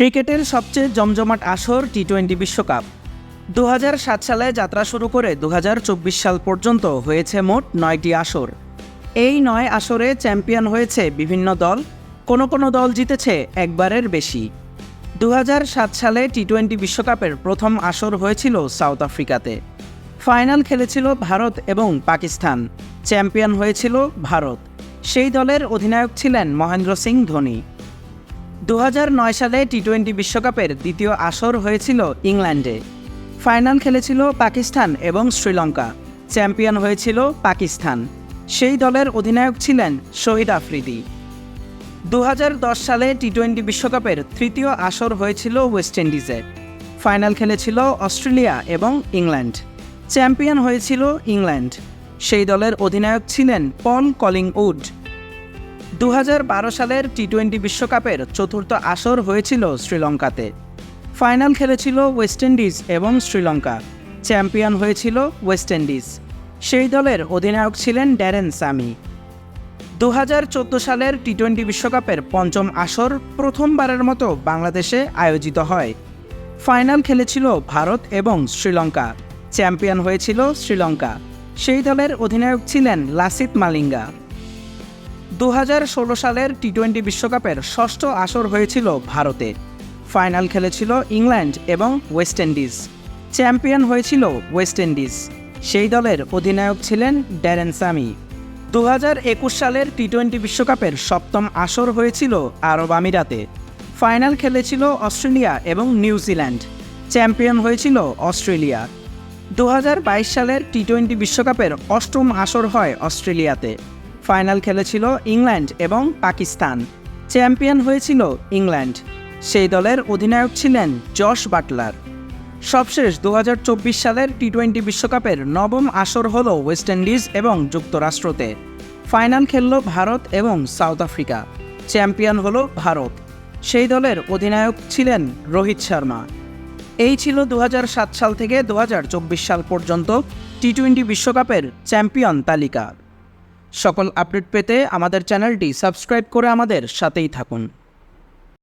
ক্রিকেটের সবচেয়ে জমজমাট আসর টি টোয়েন্টি বিশ্বকাপ। দু সাত সালে যাত্রা শুরু করে দু হাজার চব্বিশ সাল পর্যন্ত হয়েছে মোট নয়টি আসর। এই নয় আসরে চ্যাম্পিয়ন হয়েছে বিভিন্ন দল, কোনো কোনো দল জিতেছে একবারের বেশি। দু সালে টি টোয়েন্টি বিশ্বকাপের প্রথম আসর হয়েছিল সাউথ আফ্রিকাতে। ফাইনাল খেলেছিল ভারত এবং পাকিস্তান। চ্যাম্পিয়ন হয়েছিল ভারত। সেই দলের অধিনায়ক ছিলেন মহেন্দ্র সিং ধোনি। দু হাজার নয় সালে টি টোয়েন্টি বিশ্বকাপের দ্বিতীয় আসর হয়েছিল ইংল্যান্ডে। ফাইনাল খেলেছিল পাকিস্তান এবং শ্রীলঙ্কা। চ্যাম্পিয়ন হয়েছিল পাকিস্তান। সেই দলের অধিনায়ক ছিলেন শহীদ আফ্রিদি। দু হাজার দশ সালে টি টোয়েন্টি বিশ্বকাপের তৃতীয় আসর হয়েছিল ওয়েস্ট ইন্ডিজে। ফাইনাল খেলেছিল অস্ট্রেলিয়া এবং ইংল্যান্ড। চ্যাম্পিয়ন হয়েছিল ইংল্যান্ড। সেই দলের অধিনায়ক ছিলেন পল কলিং উড দু হাজার বারো সালের টি টোয়েন্টি বিশ্বকাপের চতুর্থ আসর হয়েছিল শ্রীলঙ্কাতে। ফাইনাল খেলেছিল ওয়েস্ট ইন্ডিজ এবং শ্রীলঙ্কা। চ্যাম্পিয়ন হয়েছিল ওয়েস্ট ইন্ডিজ। সেই দলের অধিনায়ক ছিলেন ড্যারেন সামি দু হাজার চোদ্দ সালের টি টোয়েন্টি বিশ্বকাপের পঞ্চম আসর প্রথমবারের মতো বাংলাদেশে আয়োজিত হয়। ফাইনাল খেলেছিল ভারত এবং শ্রীলঙ্কা। চ্যাম্পিয়ন হয়েছিল শ্রীলঙ্কা। সেই দলের অধিনায়ক ছিলেন লাসিত মালিঙ্গা। দু হাজার ষোলো সালের টি টোয়েন্টি বিশ্বকাপের ষষ্ঠ আসর হয়েছিল ভারতে ফাইনাল খেলেছিল ইংল্যান্ড এবং ওয়েস্ট ইন্ডিজ। চ্যাম্পিয়ন হয়েছিল ওয়েস্ট ইন্ডিজ। সেই দলের অধিনায়ক ছিলেন ড্যারেন সামি দু হাজার একুশ সালের টি টোয়েন্টি বিশ্বকাপের সপ্তম আসর হয়েছিল আরব আমিরাতে। ফাইনাল খেলেছিল অস্ট্রেলিয়া এবং নিউজিল্যান্ড চ্যাম্পিয়ন হয়েছিল অস্ট্রেলিয়া। দু হাজার বাইশ সালের টি টোয়েন্টি বিশ্বকাপের অষ্টম আসর হয় অস্ট্রেলিয়াতে। ফাইনাল খেলেছিল ইংল্যান্ড এবং পাকিস্তান। চ্যাম্পিয়ন হয়েছিল ইংল্যান্ড। সেই দলের অধিনায়ক ছিলেন জশ বাটলার। সবশেষ দু হাজার চব্বিশ সালের টি টোয়েন্টি বিশ্বকাপের নবম আসর হল ওয়েস্ট ইন্ডিজ এবং যুক্তরাষ্ট্রতে। ফাইনাল খেলল ভারত এবং সাউথ আফ্রিকা। চ্যাম্পিয়ন হল ভারত। সেই দলের অধিনায়ক ছিলেন রোহিত শর্মা। এই ছিল দু হাজার সাত সাল থেকে দু হাজার চব্বিশ সাল পর্যন্ত টি টোয়েন্টি বিশ্বকাপের চ্যাম্পিয়ন তালিকা। সকল আপডেট পেতে আমাদের চ্যানেলটি সাবস্ক্রাইব করে আমাদের সাথেই থাকুন।